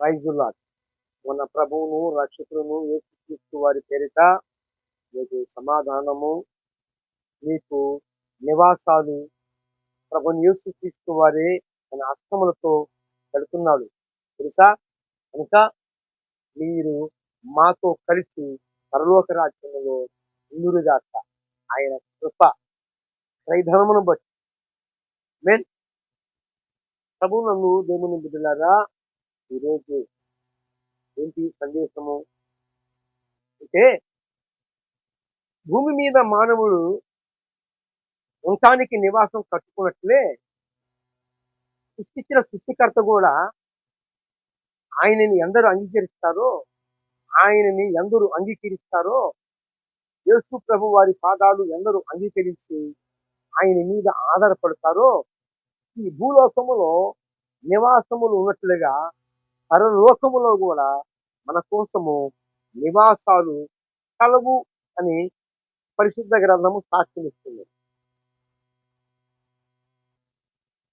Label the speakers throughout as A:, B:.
A: ప్రైజుల్లా మన ప్రభువును రక్షకులను యేసుక్రీస్తు వారి పేరిట మీకు సమాధానము. మీకు నివాసాలు. ప్రభు యేసుక్రీస్తు వారి తన అస్తములతో పెడుతున్నాడు తెలుసా? కనుక మీరు మాతో కలిసి పరలోక రాజ్యంలో ఇందురుగాక ఆయన కృప క్రైధనమును బట్టి. మెన్ ప్రభు నన్ను దేవుని బిడ్డలారా ఈరోజు ఏంటి సందేశము? అంటే భూమి మీద మానవుడు ఉండటానికి నివాసం కట్టుకున్నట్లే సృష్టించిన సృష్టికర్త కూడా ఆయనని ఎందరు అంగీకరిస్తారో ఆయనని ఎందరు అంగీకరిస్తారో యేసు ప్రభు వారి పాదాలు ఎందరు అంగీకరించి ఆయన మీద ఆధారపడతారో ఈ భూలోకములో నివాసములు ఉన్నట్లుగా పరలోకములో కూడా మన కోసము నివాసాలు కలవు అని పరిశుద్ధ గ్రంథము సాక్ష్యమిస్తుంది.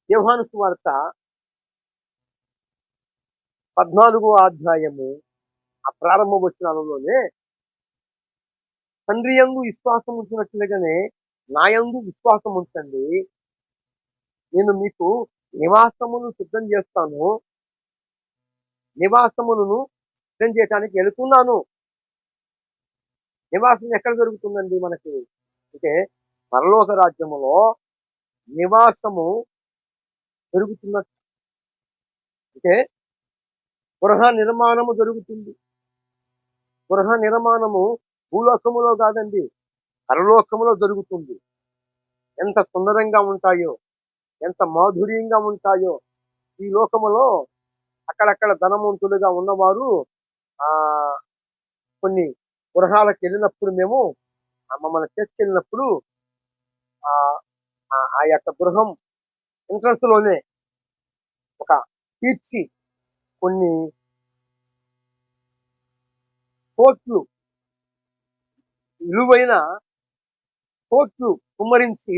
A: యోహాను సువార్త పద్నాలుగో అధ్యాయము ఆ ప్రారంభ వచనాలలోనే తండ్రి యందు విశ్వాసం ఉంచినట్లుగానే నా యందు విశ్వాసం ఉంచండి. నేను మీకు నివాసమును సిద్ధం చేస్తాను. నివాసములను సిద్ధం చేయటానికి వెళుతున్నాను నివాసం ఎక్కడ జరుగుతుందండి మనకి? అంటే పరలోక రాజ్యములో నివాసము జరుగుతున్నట్టు అంటే గృహ నిర్మాణము జరుగుతుంది గృహ నిర్మాణము భూలోకములో కాదండి పరలోకములో జరుగుతుంది ఎంత సుందరంగా ఉంటాయో ఎంత మాధుర్యంగా ఉంటాయో ఈ లోకములో అక్కడక్కడ ధనవంతులుగా ఉన్నవారు ఆ కొన్ని గృహాలకు వెళ్ళినప్పుడు మేము మమ్మల్ని తీసుకెళ్ళినప్పుడు ఆ ఆ- ఆ యొక్క గృహం ఎంట్రన్స్లోనే ఒక తీర్చి కొన్ని కోట్లు విలువైన కోట్లు కుమ్మరించి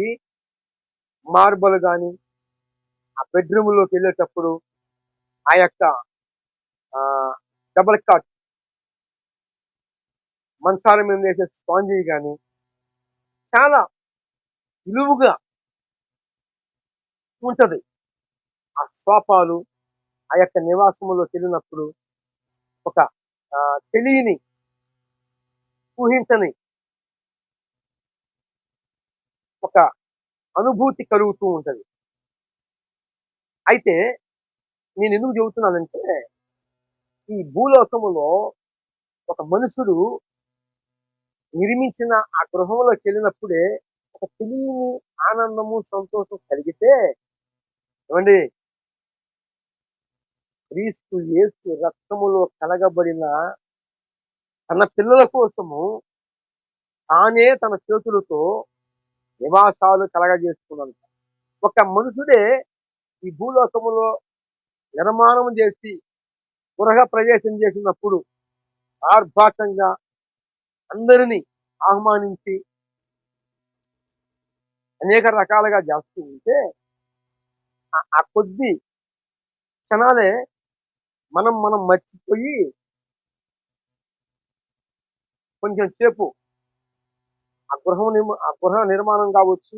A: మార్బల్ కానీ ఆ బెడ్రూమ్లోకి వెళ్ళేటప్పుడు ఆ యొక్క డబల్ కాట్ మంచాల మీద వేసే స్పాంజీ కానీ చాలా విలువుగా ఉంటది. ఆ శ్వాపాలు ఆ యొక్క నివాసంలో వెళ్ళినప్పుడు ఒక తెలియని ఊహించని ఒక అనుభూతి కలుగుతూ ఉంటది. అయితే నేను ఎందుకు చెబుతున్నానంటే ఈ భూలోకములో ఒక మనుషుడు నిర్మించిన ఆ గృహంలోకి వెళ్ళినప్పుడే ఒక తెలియని ఆనందము సంతోషం కలిగితే ఏమండి? క్రీస్తు యేసు రక్తములో కలగబడిన తన పిల్లల కోసము తానే తన చేతులతో నివాసాలు కలగజేసుకున్నంత ఒక మనుషుడే ఈ భూలోకములో నిర్మాణం చేసి గృహ ప్రవేశం చేసినప్పుడు ఆర్భాటంగా అందరినీ ఆహ్వానించి అనేక రకాలుగా చేస్తూ ఉంటే ఆ- కొద్ది క్షణాలే మనం మనం మర్చిపోయి కొంచెం సేపు ఆ గృహం నిర్మ- ఆ గృహ నిర్మాణం కావచ్చు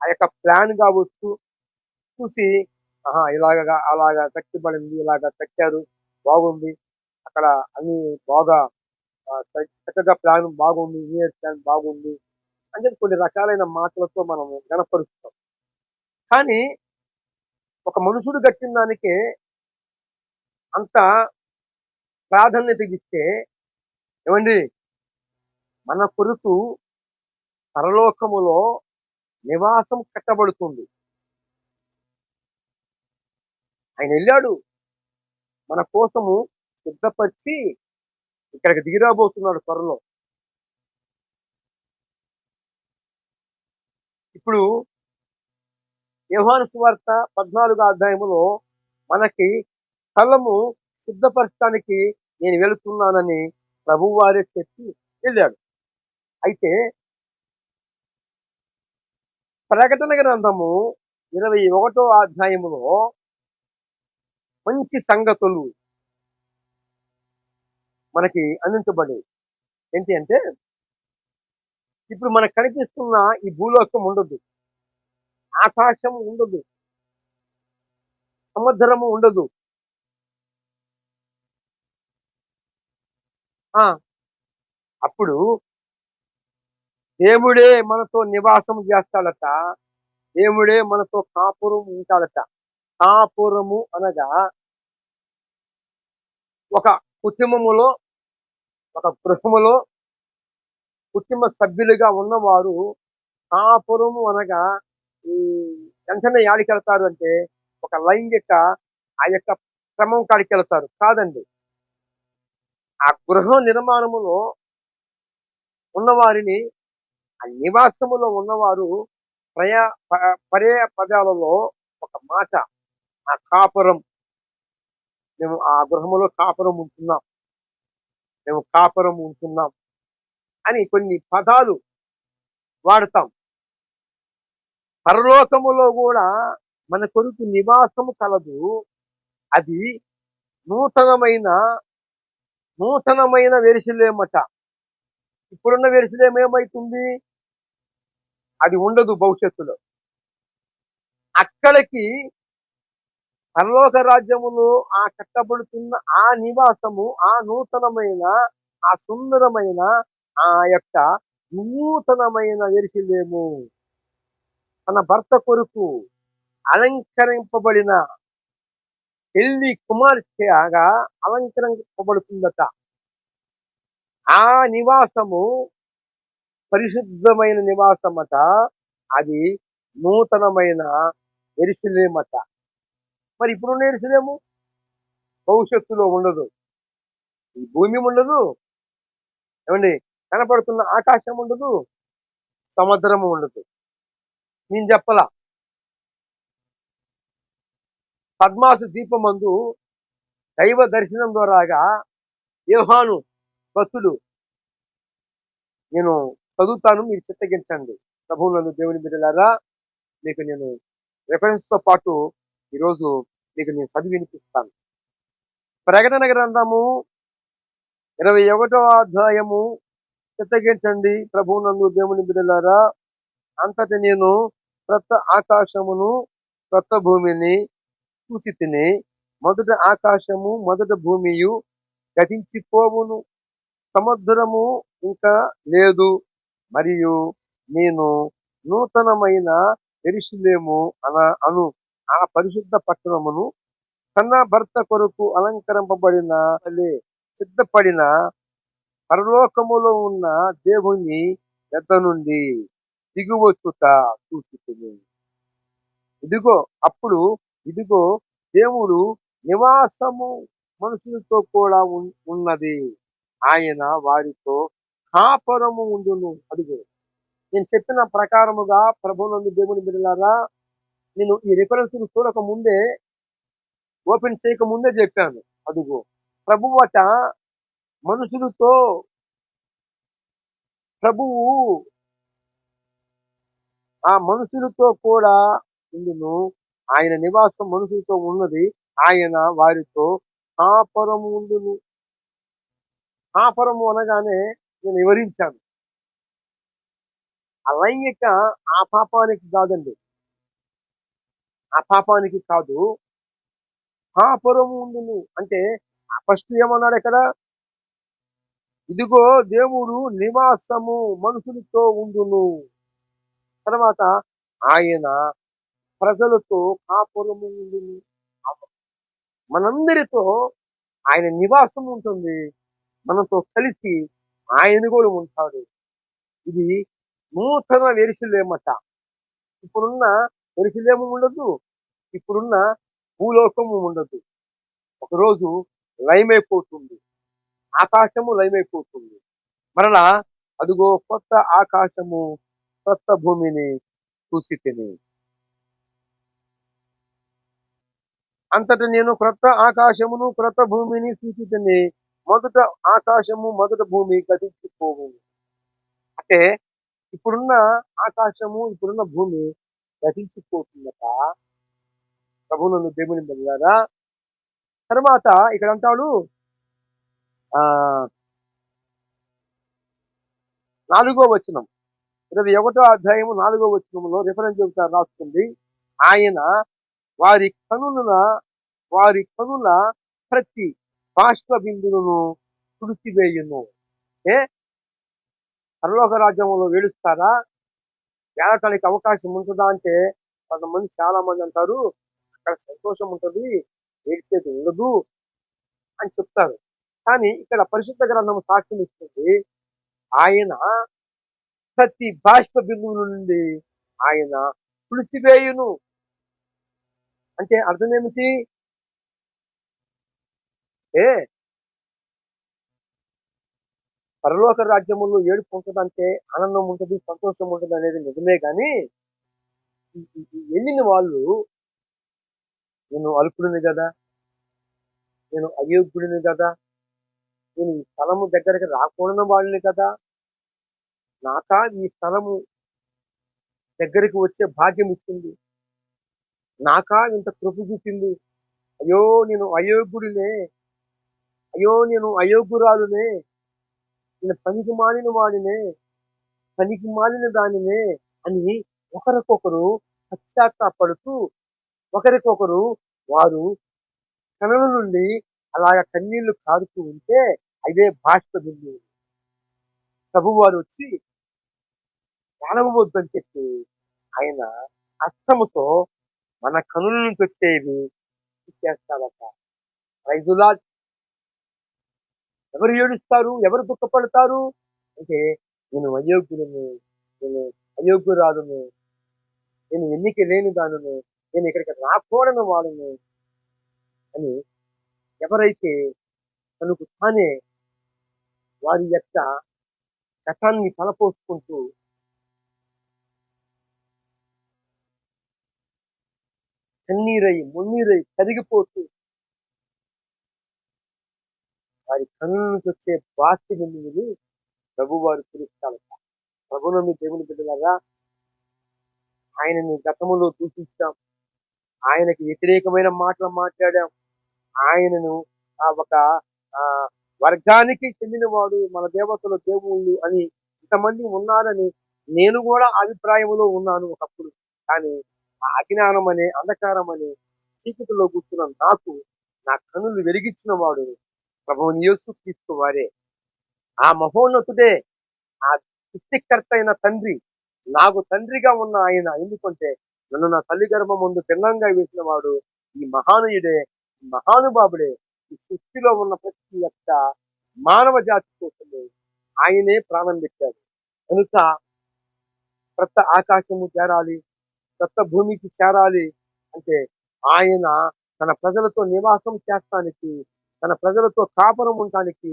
A: ఆ యొక్క ప్లాన్ కావచ్చు చూసి ఆహా ఇలాగా అలాగా కట్టిబడింది ఇలాగా కట్టారు బాగుంది. అక్కడ అన్ని బాగా చ- చక్కగా ప్లాన్ బాగుంది ఇంజనీర్ ప్లాన్ బాగుంది అని చెప్పి కొన్ని రకాలైన మాటలతో మనం కనపరుస్తాం కానీ ఒక మనుషుడు కట్టిన దానికే అంత ప్రాధాన్యత ఇస్తే ఏమండి? మన కొరకు పరలోకములో నివాసం కట్టబడుతుంది. ఆయన వెళ్ళాడు. మన కోసము సిద్ధపరిచి ఇక్కడికి దిగిరాబోతున్నాడు త్వరలో. ఇప్పుడు యోహాను సువార్త పద్నాలుగో అధ్యాయములో మనకి స్థలము సిద్ధపరచడానికి నేను వెళుతున్నానని ప్రభువారే చెప్పి వెళ్ళాడు. అయితే ప్రకటన గ్రంథము ఇరవై ఒకటో అధ్యాయములో మంచి సంగతులు మనకి అందించబడి ఏంటి అంటే ఇప్పుడు మనకు కనిపిస్తున్న ఈ భూలోకం ఉండదు. ఆకాశం ఉండదు. సముద్రము ఉండదు. ఆ అప్పుడు దేవుడే మనతో నివాసం చేస్తాడట. దేవుడే మనతో కాపురం ఉంటాడట. కాపురము అనగా ఒక కుటుంబములో ఒక గృహములో కుటుంబ సభ్యులుగా ఉన్నవారు కాపురము అనగా ఈ వెంటనే యాడికి వెళ్తారు అంటే ఒక లైంగిక ఆ యొక్క క్రమం కాడికి వెళ్తారు. కాదండి. ఆ గృహ నిర్మాణములో ఉన్నవారిని ఆ నివాసములో ఉన్నవారు ప్రయా ప- పర్యాయ పదాలలో ఒక మాట ఆ కాపురం. మేము ఆ గృహములో కాపురం ఉంటున్నాం. మేము కాపురం ఉంటున్నాం అని కొన్ని పదాలు వాడతాం. పరలోకములో కూడా మన కొరకు నివాసము కలదు. అది నూతనమైన నూతనమైన వెరిసిలేమట. ఇప్పుడున్న వెరిసిలేం ఏమైతుంది? అది ఉండదు భవిష్యత్తులో. అక్కడికి పరలోక రాజ్యమును ఆ కట్టబడుతున్న ఆ నివాసము ఆ నూతనమైన ఆ సుందరమైన ఆ యొక్క నూతనమైన వెరిసిలేము తన భర్త కొరకు అలంకరింపబడిన పెళ్ళి కుమార్తెగా అలంకరింపబడుతుందట. ఆ నివాసము పరిశుద్ధమైన నివాసమట అది నూతనమైన ఎరిశిలేమట మరి ఇప్పుడున్న ఎరుసలేము భవిష్యత్తులో ఉండదు. ఈ భూమి ఉండదు. ఏమండి? కనపడుతున్న ఆకాశం ఉండదు. సముద్రము ఉండదు. నేను చెప్పలా? పద్మాసు దీపమందు దైవ దర్శనం ద్వారాగా యోహాను భక్తుడు నేను చదువుతాను మీరు చిత్తగించండి. ప్రభువులను దేవుని బిడ్డలారా మీకు నేను రెఫరెన్స్తో పాటు ఈరోజు మీకు నేను చదివి వినిపిస్తాను ప్రకటన గ్రంథము ఇరవై ఒకటో అధ్యాయము. చిత్తగించండి ప్రభువునందు దేవుని బిడ్డలారా. అంతటి నేను క్రొత్త ఆకాశమును క్రొత్త భూమిని చూసి తిని మొదటి ఆకాశము మొదటి భూమియు గతించిపోవును. సముద్రము ఇంకా లేదు. మరియు నేను నూతనమైన ఎరుషులేము అన అను. ఆ పరిశుద్ధ పట్టణమును తన భర్త కొరకు అలంకరింపబడిన సిద్ధపడిన పరలోకములో ఉన్న దేవుని పెద్ద నుండి దిగువచ్చుట చూసుకుని ఇదిగో అప్పుడు ఇదిగో దేవుడు నివాసము మనుషులతో కూడా ఉన్నది. ఆయన వారితో కాపురము ఉండును. అడుగు నేను చెప్పిన ప్రకారముగా ప్రభునందు దేవుని బిడ్డలారా నేను ఈ రిఫరెన్స్ చూడక ముందే ఓపెన్ చేయక ముందే చెప్పాను. అదుగో ప్రభువట మనుషులతో ప్రభువు ఆ మనుషులతో కూడా ఉండును. ఆయన నివాసం మనుషులతో ఉన్నది. ఆయన వారితో కాపురము ఉండును. కాపురము అనగానే నేను వివరించాను. ఆ ఆ పాపానికి కాదండి. ఆ పాపానికి కాదు పాపరము ఉండును అంటే ఫస్ట్ ఏమన్నాడు ఇక్కడ? ఇదిగో దేవుడు నివాసము మనుషులతో ఉండును. తర్వాత ఆయన ప్రజలతో కాపురము ఉండును. మనందరితో ఆయన నివాసం ఉంటుంది. మనతో కలిసి ఆయన కూడా ఉంటాడు. ఇది నూతన వెరిసిలేమట ఇప్పుడున్న వెరిసిలేము ఉండదు. ఇప్పుడున్న భూలోకము ఉండదు. ఒకరోజు లయమైపోతుంది. ఆకాశము లయమైపోతుంది. మరలా అదిగో కొత్త ఆకాశము కొత్త భూమిని చూసి తిని అంతట నేను క్రొత్త ఆకాశమును క్రొత్త భూమిని చూసి తిని మొదట ఆకాశము మొదట భూమి గతించిపోవు. అంటే ఇప్పుడున్న ఆకాశము ఇప్పుడున్న భూమి గతించిపోతుందట ప్రభువులను దేవుని వెళ్ళారా తర్వాత ఇక్కడ అంటాడు ఆ నాలుగో వచనం. ఇరవై ఒకటో అధ్యాయము నాలుగో వచనంలో రిఫరెన్స్ చెబుతారు రాస్తుంది ఆయన వారి కనుల వారి కనుల ప్రతి బాష్ప బిందువును తుడిచివేయును. ఏ? పరలోక రాజ్యంలో వేడుస్తారా వేడటానికి అవకాశం ఉంటుందా అంటే కొంతమంది చాలా మంది అంటారు అక్కడ సంతోషం ఉంటుంది ఏడ్చేది ఉండదు అని చెప్తారు కానీ ఇక్కడ పరిశుద్ధ గ్రంథం సాక్ష్యం ఇస్తుంది ఆయన ప్రతి బాష్ప బిందువు నుండి ఆయన తుడిచివేయును అంటే అర్థం ఏమిటి ఏ పరలోక రాజ్యములో ఏడుపు ఉంటుందంటే ఆనందం ఉంటుంది సంతోషం ఉంటుంది అనేది నిజమే కానీ వెళ్ళిన వాళ్ళు నేను అల్పుడిని కదా. నేను అయోగ్యుడిని కదా. నేను ఈ స్థలము దగ్గరికి రాకూడని వాళ్ళని కదా. నాకా ఈ స్థలము దగ్గరికి వచ్చే భాగ్యం ఇచ్చింది. నాకా ఇంత కృప చూపింది. అయ్యో నేను అయోగ్యుడినే. అయ్యో నేను అయోగ్యురాలునే. నేను పనికి మాలిన వాడినే. పనికి మాలిన దానినే అని ఒకరికొకరు పశ్చాత్తాపడుతూ ఒకరికొకరు వారు కనుల నుండి అలాగ కన్నీళ్ళు కారుతూ ఉంటే అదే బాష్ప బిందువు ప్రభువారు వచ్చి కాలవద్దని చెప్పి ఆయన అస్తముతో మన కనుల నుంచి వచ్చేవి చేస్తాడట రైతులా ఎవరు ఏడుస్తారు? ఎవరు దుఃఖపడతారు? అంటే నేను అయోగ్యులను నేను అయోగ్యురాలను నేను ఎన్నిక లేని దానిని నేను ఇక్కడికి రాకూడని వాళ్ళని అని ఎవరైతే తనకు తానే వారి యొక్క గతాన్ని తలపోసుకుంటూ కన్నీరై మున్నీరై కరిగిపోతూ వారి కన్ను నుంచి వచ్చే బాస్తి బిందువులు ప్రభు వారు పిలుస్తారట ప్రభునందు దేవుని బిడ్డలాగా ఆయనని గతములో దూషించాం. ఆయనకి వ్యతిరేకమైన మాటలు మాట్లాడాం. ఆయనను ఆ ఒక ఆ వర్గానికి చెందినవాడు మన దేవతలు దేవుళ్ళు అని ఇంతమంది ఉన్నారని నేను కూడా అభిప్రాయంలో ఉన్నాను ఒకప్పుడు. కానీ ఆ అజ్ఞానం అనే అంధకారం అనే చీకటిలో కూర్చున్న నాకు నా కనులు వెలిగించిన వాడు ప్రభువుని యేసు క్రీస్తు వారే. ఆ మహోన్నతుడే ఆ సృష్టికర్త అయిన తండ్రి నాకు తండ్రిగా ఉన్న ఆయన. ఎందుకంటే నన్ను నా తల్లి గర్భం ముందు భిన్నంగా వేసిన వాడు ఈ మహానుయుడే ఈ మహానుభావుడే. ఈ సృష్టిలో ఉన్న ప్రతి యొక్క మానవ జాతి కోసమే ఆయనే ప్రాణం పెట్టాడు. కనుక కొత్త ఆకాశము చేరాలి కొత్త భూమికి చేరాలి అంటే ఆయన తన ప్రజలతో నివాసం చేస్తానికి తన ప్రజలతో కాపురం ఉండటానికి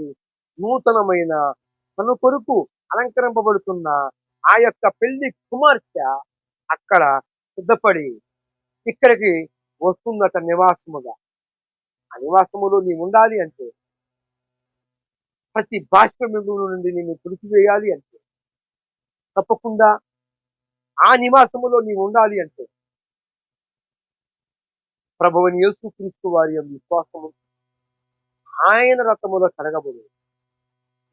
A: నూతనమైన తన కొరకు అలంకరింపబడుతున్న ఆ యొక్క పెళ్ళి కుమార్తె అక్కడ సిద్ధపడి ఇక్కడికి వస్తుందట నివాసముగా. ఆ నివాసములో నీవు ఉండాలి అంటే ప్రతి బాష్పమిగుల నుండి నేను తుడిచివేయాలి అంటే తప్పకుండా ఆ నివాసములో నీవు ఉండాలి అంటే ప్రభువుని యేసు క్రీస్తు వారి విశ్వాసము ఆయన రథములో కడగబడు.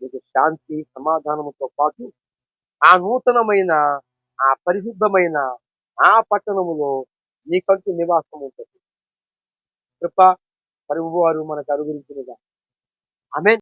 A: మీకు శాంతి సమాధానముతో పాటు ఆ నూతనమైన ఆ పరిశుద్ధమైన ఆ పట్టణములో నీకంటూ నివాసం ఉంటుంది. కృప పరువు వారు మనకు అనుగురించినగా ఆమె